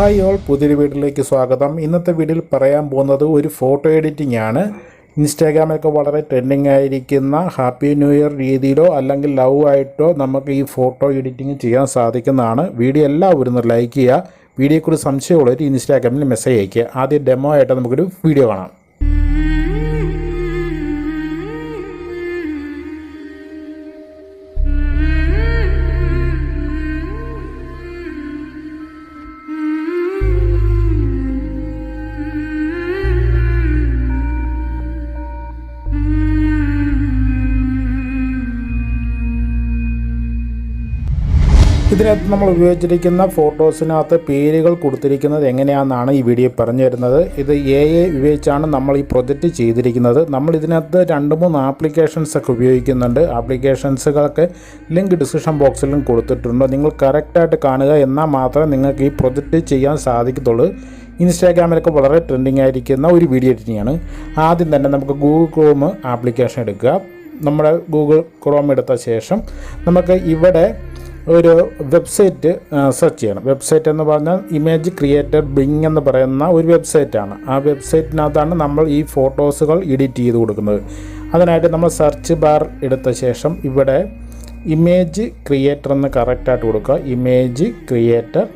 Hi all പുതിയൊരു വീഡിയോയിലേക്ക് സ്വാഗതം. ഇന്നത്തെ വീഡിയോയിൽ പറയാൻ പോകുന്നത് ഒരു ഫോട്ടോ എഡിറ്റിംഗ് ആണ്. ഇൻസ്റ്റാഗ്രാമിലൊക്കെ വളരെ ട്രെൻഡിങ് ആയിരിക്കുന്ന ഹാപ്പി ന്യൂ ഇയർ രീതിയിലോ അല്ലെങ്കിൽ ലവ് ആയിട്ടോ നമുക്ക് ഈ ഫോട്ടോ എഡിറ്റിംഗ് ചെയ്യാൻ സാധിക്കുന്നതാണ്. വീഡിയോ എല്ലാവരും ഒന്ന് ലൈക്ക് ചെയ്യുക. വീഡിയോയെക്കുറിച്ച് സംശയമുള്ളവർ ഇൻസ്റ്റാഗ്രാമിൽ മെസ്സേജ് അയയ്ക്കുക. ആദ്യം ഡെമോ ആയിട്ട് നമുക്കൊരു വീഡിയോ കാണാം. ഇതിനകത്ത് നമ്മൾ ഉപയോഗിച്ചിരിക്കുന്ന ഫോട്ടോസിനകത്ത് പേരുകൾ കൊടുത്തിരിക്കുന്നത് എങ്ങനെയാണെന്നാണ് ഈ വീഡിയോ പറഞ്ഞു തരുന്നത്. ഇത് എ എ ഉപയോഗിച്ചാണ് നമ്മൾ ഈ പ്രൊജക്റ്റ് ചെയ്തിരിക്കുന്നത്. നമ്മൾ ഇതിനകത്ത് രണ്ട് മൂന്ന് ആപ്ലിക്കേഷൻസ് ഒക്കെ ഉപയോഗിക്കുന്നുണ്ട്. ആപ്ലിക്കേഷൻസുകളൊക്കെ ലിങ്ക് ഡിസ്ക്രിപ്ഷൻ ബോക്സിലും കൊടുത്തിട്ടുണ്ട്. നിങ്ങൾ കറക്റ്റായിട്ട് കാണുക എന്നാൽ മാത്രമേ നിങ്ങൾക്ക് ഈ പ്രൊജക്റ്റ് ചെയ്യാൻ സാധിക്കത്തുള്ളൂ. ഇൻസ്റ്റാഗ്രാമിലൊക്കെ വളരെ ട്രെൻഡിങ് ആയിരിക്കുന്ന ഒരു വീഡിയോ എഡിറ്റിംഗ് ആണ്. ആദ്യം തന്നെ നമുക്ക് ഗൂഗിൾ ക്രോം ആപ്ലിക്കേഷൻ എടുക്കുക. നമ്മുടെ ഗൂഗിൾ ക്രോം എടുത്ത ശേഷം നമുക്ക് ഇവിടെ ഒരു വെബ്സൈറ്റ് സെർച്ച് ചെയ്യണം. വെബ്സൈറ്റ് എന്ന് പറഞ്ഞാൽ ഇമേജ് ക്രിയേറ്റർ ബിങ് എന്ന് പറയുന്ന ഒരു വെബ്സൈറ്റാണ് ആ വെബ്സൈറ്റിനകത്താണ് നമ്മൾ ഈ ഫോട്ടോസുകൾ എഡിറ്റ് ചെയ്ത് കൊടുക്കുന്നത്. അതിനായിട്ട് നമ്മൾ സെർച്ച് ബാർ എടുത്ത ശേഷം ഇവിടെ ഇമേജ് ക്രിയേറ്റർ എന്ന് കറക്റ്റായിട്ട് കൊടുക്കുക. ഇമേജ് ക്രിയേറ്റർ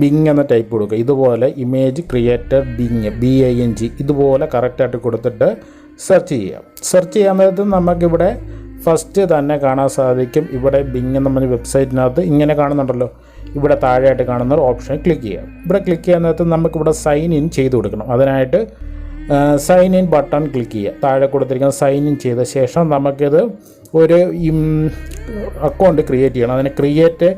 ബിങ് എന്ന ടൈപ്പ് കൊടുക്കുക. ഇതുപോലെ image creator Bing B I N G ഇതുപോലെ കറക്റ്റായിട്ട് കൊടുത്തിട്ട് സെർച്ച് ചെയ്യാം. സെർച്ച് ചെയ്യാൻ നേരത്ത് നമുക്കിവിടെ ഫസ്റ്റ് തന്നെ കാണാൻ സാധിക്കും. ഇവിടെ ബിങ് എന്ന് പറഞ്ഞ വെബ്സൈറ്റിനകത്ത് ഇങ്ങനെ കാണുന്നുണ്ടല്ലോ. ഇവിടെ താഴെയായിട്ട് കാണുന്ന ഒരു ഓപ്ഷൻ ക്ലിക്ക് ചെയ്യുക. ഇവിടെ ക്ലിക്ക് ചെയ്യാൻ നേരത്ത് നമുക്കിവിടെ സൈൻ ഇൻ ചെയ്ത് കൊടുക്കണം. അതിനായിട്ട് സൈൻ ഇൻ ബട്ടൺ ക്ലിക്ക് ചെയ്യുക. താഴെ കൊടുത്തിരിക്കുന്ന സൈൻ ഇൻ ചെയ്ത ശേഷം നമുക്കിത് ഒരു അക്കൗണ്ട് ക്രിയേറ്റ് ചെയ്യണം. അതിന് ക്രിയേറ്റ്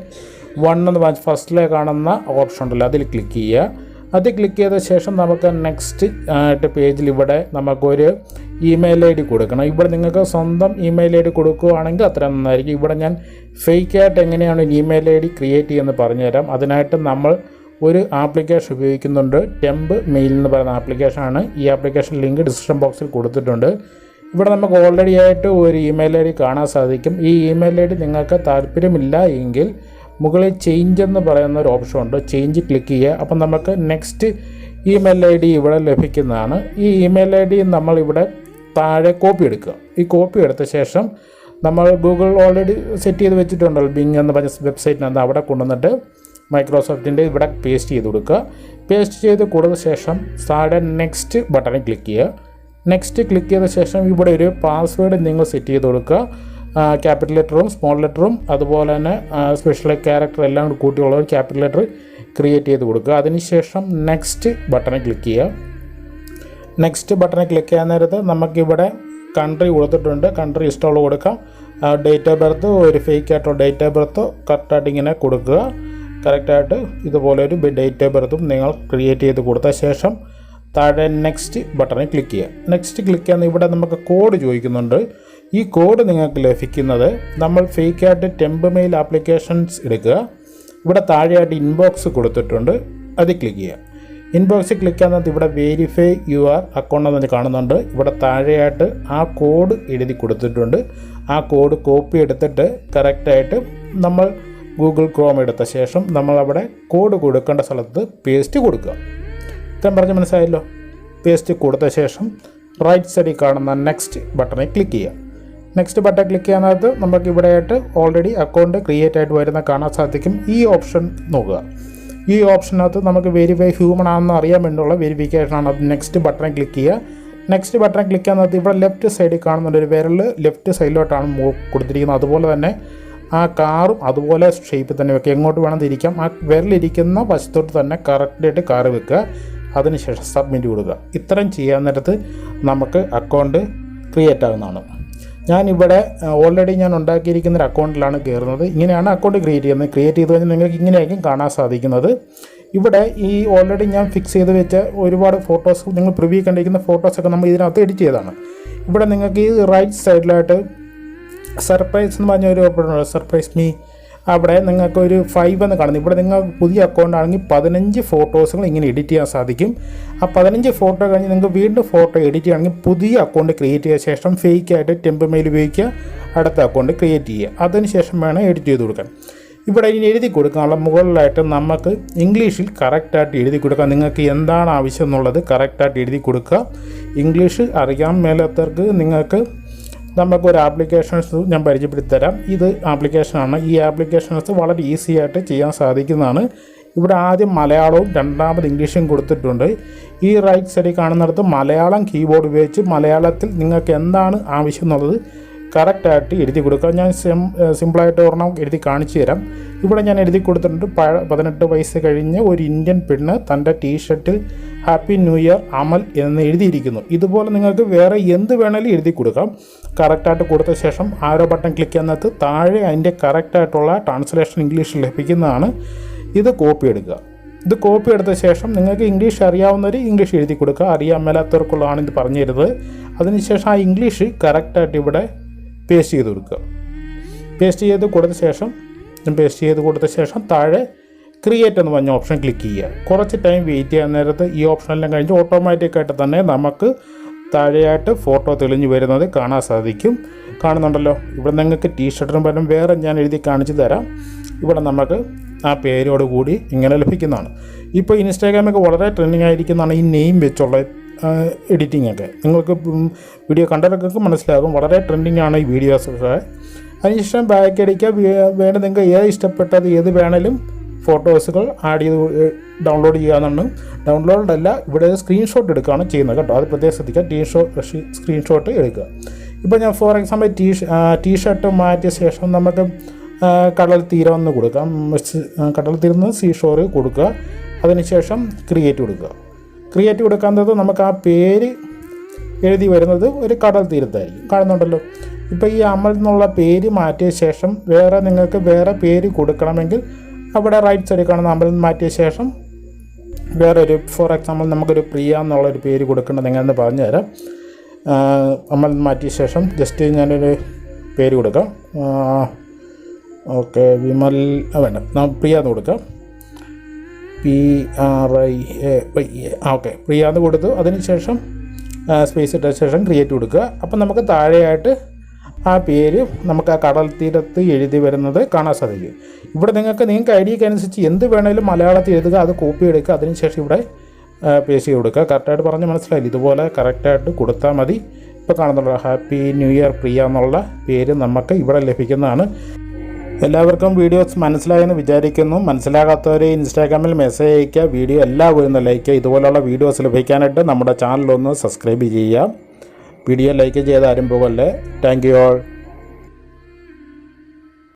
വൺ എന്ന് പറഞ്ഞാൽ ഫസ്റ്റിലെ കാണുന്ന ഓപ്ഷൻ ഉണ്ടല്ലോ അതിൽ ക്ലിക്ക് ചെയ്യുക. അത് ക്ലിക്ക് ചെയ്ത ശേഷം നമുക്ക് നെക്സ്റ്റ് ആയിട്ട് പേജിൽ ഇവിടെ നമുക്കൊരു ഇമെയിൽ ഐ ഡി കൊടുക്കണം. ഇവിടെ നിങ്ങൾക്ക് സ്വന്തം ഇമെയിൽ ഐ ഡി കൊടുക്കുകയാണെങ്കിൽ അത്ര നന്നായിരിക്കും. ഇവിടെ ഞാൻ ഫേക്ക് ആയിട്ട് എങ്ങനെയാണ് ഇമെയിൽ ഐ ഡി ക്രിയേറ്റ് ചെയ്യുന്നത് പറഞ്ഞുതരാം. അതിനായിട്ട് നമ്മൾ ഒരു ആപ്ലിക്കേഷൻ ഉപയോഗിക്കുന്നുണ്ട്. ടെമ്പ് മെയിൽ എന്ന് പറയുന്ന ആപ്ലിക്കേഷനാണ് ഈ ആപ്ലിക്കേഷൻ ലിങ്ക് ഡിസ്ക്രിപ്ഷൻ ബോക്സിൽ കൊടുത്തിട്ടുണ്ട്. ഇവിടെ നമുക്ക് ഓൾറെഡി ആയിട്ട് ഒരു ഇമെയിൽ ഐ ഡി കാണാൻ സാധിക്കും. ഈ ഇമെയിൽ ഐ ഡി നിങ്ങൾക്ക് താല്പര്യമില്ല എങ്കിൽ മുകളിൽ ചേഞ്ച് എന്ന് പറയുന്ന ഒരു ഓപ്ഷൻ ഉണ്ട്. ചേഞ്ച് ക്ലിക്ക് ചെയ്യുക. അപ്പം നമുക്ക് നെക്സ്റ്റ് ഇമെയിൽ ഐ ഡി ഇവിടെ ലഭിക്കുന്നതാണ്. ഈ ഇമെയിൽ ഐ ഡി നമ്മളിവിടെ താഴെ കോപ്പി എടുക്കുക. ഈ കോപ്പി എടുത്ത ശേഷം നമ്മൾ ഗൂഗിൾ ഓൾറെഡി സെറ്റ് ചെയ്ത് വെച്ചിട്ടുണ്ടല്ലോ. ബിങ് എന്ന് പറഞ്ഞ വെബ്സൈറ്റിനകത്ത് അവിടെ കൊണ്ടുവന്നിട്ട് മൈക്രോസോഫ്റ്റിന്റെ ഇവിടെ പേസ്റ്റ് ചെയ്ത് കൊടുക്കുക. പേസ്റ്റ് ചെയ്ത് കൊടുത്ത ശേഷം താഴെ നെക്സ്റ്റ് ബട്ടണിൽ ക്ലിക്ക് ചെയ്യുക. നെക്സ്റ്റ് ക്ലിക്ക് ചെയ്ത ശേഷം ഇവിടെ ഒരു പാസ്വേഡ് നിങ്ങൾ സെറ്റ് ചെയ്ത് കൊടുക്കുക. ക്യാപിറ്റൽ ലെറ്ററും സ്മോൾ ലെറ്ററും അതുപോലെ തന്നെ സ്പെഷ്യൽ ക്യാരക്ടർ എല്ലാം കൂടി കൂട്ടിയുള്ള ഒരു ക്യാപിറ്റൽ ലെറ്റർ ക്രിയേറ്റ് ചെയ്ത് കൊടുക്കുക. അതിനുശേഷം നെക്സ്റ്റ് ബട്ടണിൽ ക്ലിക്ക് ചെയ്യുക. നെക്സ്റ്റ് ബട്ടണിൽ ക്ലിക്ക് ചെയ്യാൻ നേരത്ത് നമുക്കിവിടെ കൺട്രി കൊടുത്തിട്ടുണ്ട്. കൺട്രി ഇഷ്ടമുള്ള കൊടുക്കാം. ഡേറ്റ് ഓഫ് ബർത്ത് ഒരു ഫേക്ക് ആയിട്ടുള്ള ഡേറ്റ് ഓഫ് ബർത്ത് കറക്റ്റായിട്ട് ഇങ്ങനെ കൊടുക്കുക. കറക്റ്റായിട്ട് ഇതുപോലെ ഒരു ഡേറ്റ് ഓഫ് ബർത്തും നിങ്ങൾ ക്രിയേറ്റ് ചെയ്ത് കൊടുത്ത ശേഷം താഴെ നെക്സ്റ്റ് ബട്ടണിൽ ക്ലിക്ക് ചെയ്യുക. നെക്സ്റ്റ് ക്ലിക്ക് ചെയ്യുന്ന ഇവിടെ നമുക്ക് കോഡ് ചോദിക്കുന്നുണ്ട്. ഈ കോഡ് നിങ്ങൾക്ക് ലഭിക്കുന്നത് നമ്മൾ ഫേക്കായിട്ട് ടെമ്പ് മെയിൽ ആപ്ലിക്കേഷൻസ് എടുക്കുക. ഇവിടെ താഴെയായിട്ട് ഇൻബോക്സ് കൊടുത്തിട്ടുണ്ട്. അത് ക്ലിക്ക് ചെയ്യുക. ഇൻബോക്സിൽ ക്ലിക്ക് ചെയ്യുന്നത് ഇവിടെ വെരിഫൈ ആർ അക്കൗണ്ട് എന്ന് കാണുന്നുണ്ട്. ഇവിടെ താഴെയായിട്ട് ആ കോഡ് എഴുതി കൊടുത്തിട്ടുണ്ട്. ആ കോഡ് കോപ്പി എടുത്തിട്ട് കറക്റ്റായിട്ട് നമ്മൾ ഗൂഗിൾ ക്രോം എടുത്ത ശേഷം നമ്മൾ അവിടെ കോഡ് കൊടുക്കേണ്ട സ്ഥലത്ത് പേസ്റ്റ് കൊടുക്കുക. ഇത്രയും പറഞ്ഞ് മനസ്സിലായല്ലോ? പേസ്റ്റ് കൊടുത്ത ശേഷം റൈറ്റ് സൈഡിൽ കാണുന്ന നെക്സ്റ്റ് ബട്ടണിൽ ക്ലിക്ക് ചെയ്യുക. നെക്സ്റ്റ് ബട്ടൺ ക്ലിക്ക് ചെയ്യാനകത്ത് നമുക്ക് ഇവിടെയായിട്ട് ഓൾറെഡി അക്കൗണ്ട് ക്രിയേറ്റ് ആയിട്ട് വരുന്ന കാണാൻ സാധിക്കും. ഈ ഓപ്ഷൻ നോക്കുക. ഈ ഓപ്ഷനകത്ത് നമുക്ക് വെരിഫൈ ഹ്യൂമൺ ആണെന്ന് അറിയാൻ വേണ്ടിയുള്ള വെരിഫിക്കേഷൻ ആണ്. അത് നെക്സ്റ്റ് ബട്ടൺ ക്ലിക്ക് ചെയ്യുക. നെക്സ്റ്റ് ബട്ടൺ ക്ലിക്ക് ചെയ്യുന്നത് ഇവിടെ ലെഫ്റ്റ് സൈഡിൽ കാണുന്നുണ്ട്. ഒരു വിരൽ ലെഫ്റ്റ് സൈഡിലോട്ടാണ് കൊടുത്തിരിക്കുന്നത്. അതുപോലെ തന്നെ ആ കാറും അതുപോലെ ഷേപ്പിൽ തന്നെ വെക്കുക. എങ്ങോട്ട് വേണം തിരിക്കാം ആ വിരലിരിക്കുന്ന വശത്തോട്ട് തന്നെ കറക്റ്റായിട്ട് കാറ് വെക്കുക. അതിനുശേഷം സബ്മിറ്റ് കൊടുക്കുക. ഇത്രയും ചെയ്യാൻ നേരത്ത് നമുക്ക് അക്കൗണ്ട് ക്രിയേറ്റ് ആകുന്നതാണ് ഞാനിവിടെ ഓൾറെഡി ഞാൻ ഉണ്ടാക്കിയിരിക്കുന്ന ഒരു അക്കൗണ്ടിലാണ് കയറുന്നത്. ഇങ്ങനെയാണ് അക്കൗണ്ട് ക്രിയേറ്റ് ചെയ്യുന്നത്. ക്രിയേറ്റ് ചെയ്ത് കഴിഞ്ഞാൽ നിങ്ങൾക്ക് ഇങ്ങനെയായിരിക്കും കാണാൻ സാധിക്കുന്നത്. ഇവിടെ ഈ ഓൾറെഡി ഞാൻ ഫിക്സ് ചെയ്ത് വെച്ച ഒരുപാട് ഫോട്ടോസ് നിങ്ങൾ പ്രിവ്യൂ കണ്ടിരിക്കുന്ന ഫോട്ടോസൊക്കെ നമ്മൾ ഇതിനകത്ത് എഡിറ്റ് ചെയ്തതാണ്. ഇവിടെ നിങ്ങൾക്ക് ഈ റൈറ്റ് സൈഡിലായിട്ട് സർപ്രൈസ് എന്ന് പറഞ്ഞ ഒരു ഓപ്ഷൻ സർപ്രൈസ് മീ അവിടെ നിങ്ങൾക്ക് ഒരു ഫൈവ് എന്ന് കാണുന്നു. ഇവിടെ നിങ്ങൾ പുതിയ അക്കൗണ്ട് ആണെങ്കിൽ പതിനഞ്ച് ഫോട്ടോസുകൾ ഇങ്ങനെ എഡിറ്റ് ചെയ്യാൻ സാധിക്കും. ആ പതിനഞ്ച് ഫോട്ടോ കഴിഞ്ഞ് നിങ്ങൾക്ക് വീണ്ടും ഫോട്ടോ എഡിറ്റ് ചെയ്യുകയാണെങ്കിൽ പുതിയ അക്കൗണ്ട് ക്രിയേറ്റ് ചെയ്ത ശേഷം ഫേക്ക് ആയിട്ട് ടെമ്പ് മെയിൽ ഉപയോഗിക്കുക. അടുത്ത അക്കൗണ്ട് ക്രിയേറ്റ് ചെയ്യുക. അതിന് ശേഷം വേണം എഡിറ്റ് ചെയ്ത് കൊടുക്കാൻ. ഇവിടെ ഇനി എഴുതി കൊടുക്കാനുള്ള മുകളിലായിട്ട് നമുക്ക് ഇംഗ്ലീഷിൽ കറക്റ്റായിട്ട് എഴുതി കൊടുക്കാം. നിങ്ങൾക്ക് എന്താണ് ആവശ്യം എന്നുള്ളത് കറക്റ്റായിട്ട് എഴുതി കൊടുക്കുക. ഇംഗ്ലീഷ് അറിയാൻ മേലാത്തവർക്ക് നിങ്ങൾക്ക് നമുക്കൊരു ആപ്ലിക്കേഷൻസ് ഞാൻ പരിചയപ്പെടുത്തി തരാം ഇത് ആപ്ലിക്കേഷനാണ് ഈ ആപ്ലിക്കേഷൻസ് വളരെ ഈസി ആയിട്ട് ചെയ്യാൻ സാധിക്കുന്നതാണ്. ഇവിടെ ആദ്യം മലയാളവും രണ്ടാമത് ഇംഗ്ലീഷും കൊടുത്തിട്ടുണ്ട്. ഈ റൈറ്റ് സൈഡിൽ കാണുന്നിടത്ത് മലയാളം കീബോർഡ് ഉപയോഗിച്ച് മലയാളത്തിൽ നിങ്ങൾക്ക് എന്താണ് ആവശ്യം എന്നുള്ളത് കറക്റ്റായിട്ട് എഴുതി കൊടുക്കുക ഞാൻ സിം സിമ്പിളായിട്ട് ഒരെണ്ണം എഴുതി കാണിച്ചു തരാം. ഇവിടെ ഞാൻ എഴുതി കൊടുത്തിട്ടുണ്ട് പഴ പതിനെട്ട് വയസ്സ് കഴിഞ്ഞ് ഒരു ഇന്ത്യൻ പെണ്ണ് തന്റെ ടീഷർട്ടിൽ ഹാപ്പി ന്യൂ ഇയർ അമൽ എന്ന് എഴുതിയിരിക്കുന്നു. ഇതുപോലെ നിങ്ങൾക്ക് വേറെ എന്ത് വേണേലും എഴുതി കൊടുക്കാം. കറക്റ്റായിട്ട് കൊടുത്ത ശേഷം ആരോ ബട്ടൺ ക്ലിക്ക് ചെയ്യുന്നത് താഴെ അതിന്റെ കറക്റ്റായിട്ടുള്ള ട്രാൻസ്ലേഷൻ ഇംഗ്ലീഷിൽ ലഭിക്കുന്നതാണ്. ഇത് കോപ്പി എടുക്കുക. ഇത് കോപ്പി എടുത്ത ശേഷം നിങ്ങൾക്ക് ഇംഗ്ലീഷ് അറിയാവുന്നവർ ഇംഗ്ലീഷ് എഴുതി കൊടുക്കുക. അറിയാൻ മേലാത്തവർക്കുള്ളതാണ് ഇത് പറഞ്ഞു തരുന്നത് അതിനുശേഷം ആ ഇംഗ്ലീഷ് കറക്റ്റായിട്ട് ഇവിടെ പേസ്റ്റ് ചെയ്ത് കൊടുക്കുക. പേസ്റ്റ് ചെയ്ത് കൊടുത്ത ശേഷം പേസ്റ്റ് ചെയ്ത് കൊടുത്ത ശേഷം താഴെ ക്രിയേറ്റ് എന്ന് പറഞ്ഞ ഓപ്ഷൻ ക്ലിക്ക് ചെയ്യുക. കുറച്ച് ടൈം വെയിറ്റ് ചെയ്യാൻ നേരത്ത് ഈ ഓപ്ഷനെല്ലാം കഴിഞ്ഞ് ഓട്ടോമാറ്റിക്കായിട്ട് തന്നെ നമുക്ക് താഴെയായിട്ട് ഫോട്ടോ തെളിഞ്ഞു വരുന്നത് കാണാൻ സാധിക്കും. കാണുന്നുണ്ടല്ലോ? ഇവിടെ നിങ്ങൾക്ക് ടീഷർട്ടിന് പകരം വേറെ ഞാൻ എഴുതി കാണിച്ചു തരാം. ഇവിടെ നമുക്ക് ആ പേരോട് കൂടി ഇങ്ങനെ ലഭിക്കുന്നതാണ്. ഇപ്പോൾ ഇൻസ്റ്റാഗ്രാമൊക്കെ വളരെ ട്രെൻഡിങ് ആയിരിക്കുന്നതാണ് ഈ നെയിം വെച്ചുള്ള എഡിറ്റിംഗ് ഒക്കെ. നിങ്ങൾക്ക് വീഡിയോ കണ്ടവർക്ക് മനസ്സിലാകും. വളരെ ട്രെൻഡിങ് ആണ് ഈ വീഡിയോസൊക്കെ അതിനുശേഷം ബാക്ക് അടിക്കുക. വേണ്ട നിങ്ങൾക്ക് ഏത് ഇഷ്ടപ്പെട്ടത് ഏത് വേണേലും ഫോട്ടോസുകൾ ആഡ് ചെയ്ത് ഡൗൺലോഡ് ചെയ്യാമെന്നാണ് ഡൗൺലോഡ് അല്ല ഇവിടെ സ്ക്രീൻഷോട്ട് എടുക്കുകയാണ് ചെയ്യുന്നത് കേട്ടോ. അത് പ്രത്യേകം ശ്രദ്ധിക്കുക. ടീഷർട്ട് സ്ക്രീൻഷോട്ട് എടുക്കുക. ഇപ്പോൾ ഞാൻ ഫോർ എക്സാമ്പിൾ ടീ ടീഷർട്ട് മാറ്റിയ ശേഷം നമുക്ക് കടൽ തീരം ഒന്ന് കൊടുക്കാം. കടൽ തീരം സീഷോർ കൊടുക്കുക. അതിനുശേഷം ക്രിയേറ്റ് കൊടുക്കുക. ക്രിയേറ്റ് കൊടുക്കാത്തത് നമുക്ക് ആ പേര് എഴുതി വരുന്നത് ഒരു കടൽ തീരത്തായിരിക്കും. കാണുന്നുണ്ടല്ലോ? ഇപ്പോൾ ഈ അമൽ എന്നുള്ള പേര് മാറ്റിയ ശേഷം വേറെ നിങ്ങൾക്ക് വേറെ പേര് കൊടുക്കണമെങ്കിൽ അവിടെ റൈറ്റ് സൈഡിൽ കാണുന്ന അമൽ മാറ്റിയ ശേഷം വേറെ ഒരു ഫോർ എക്സാമ്പിൾ നമുക്കൊരു പ്രിയ എന്നുള്ളൊരു പേര് കൊടുക്കേണ്ടത് എങ്ങനെയെന്ന് പറഞ്ഞു തരാം അമൽ മാറ്റിയ ശേഷം ജസ്റ്റ് ഞാനൊരു പേര് കൊടുക്കാം. ഓക്കെ വിമൽ വേണ്ട. പ്രിയ എന്ന് കൊടുക്കാം. P R I A Y A okay Priya എന്ന് കൊടുത്തു. അതിനുശേഷം സ്പേസ് ഇട്ട ശേഷം ക്രിയേറ്റ് കൊടുക്കുക. അപ്പം നമുക്ക് താഴെയായിട്ട് ആ പേര് നമുക്ക് ആ കടൽ തീരത്ത് എഴുതി വരുന്നത് കാണാൻ സാധിക്കും. ഇവിടെ നിങ്ങൾക്ക് നിങ്ങൾക്ക് ഐഡിയക്ക് അനുസരിച്ച് എന്ത് വേണേലും മലയാളത്തിൽ എഴുതുക അത് കോപ്പി എടുക്കുക അതിനുശേഷം ഇവിടെ പേസ്റ്റ് ചെയ്ത് കൊടുക്കുക. കറക്റ്റായിട്ട് പറഞ്ഞ് മനസ്സിലായില്ല? ഇതുപോലെ കറക്റ്റായിട്ട് കൊടുത്താൽ മതി. ഇപ്പോൾ കാണുന്നുള്ള ഹാപ്പി ന്യൂ ഇയർ പ്രിയ എന്നുള്ള പേര് നമുക്ക് ഇവിടെ ലഭിക്കുന്നതാണ്. എല്ലാവർക്കും വീഡിയോസ് മനസ്സിലായെന്ന് വിചാരിക്കുന്നു. മനസ്സിലാകാത്തവരെ ഇൻസ്റ്റാഗ്രാമിൽ മെസ്സേജ് അയയ്ക്കുക. വീഡിയോ എല്ലാവരും ഒന്ന് ലൈക്ക് ഇതുപോലുള്ള വീഡിയോസ് ലഭിക്കാനായിട്ട് നമ്മുടെ ചാനലൊന്ന് സബ്സ്ക്രൈബ് ചെയ്യുക. വീഡിയോ ലൈക്ക് ചെയ്ത് ആരും പോകല്ലേ? Thank you all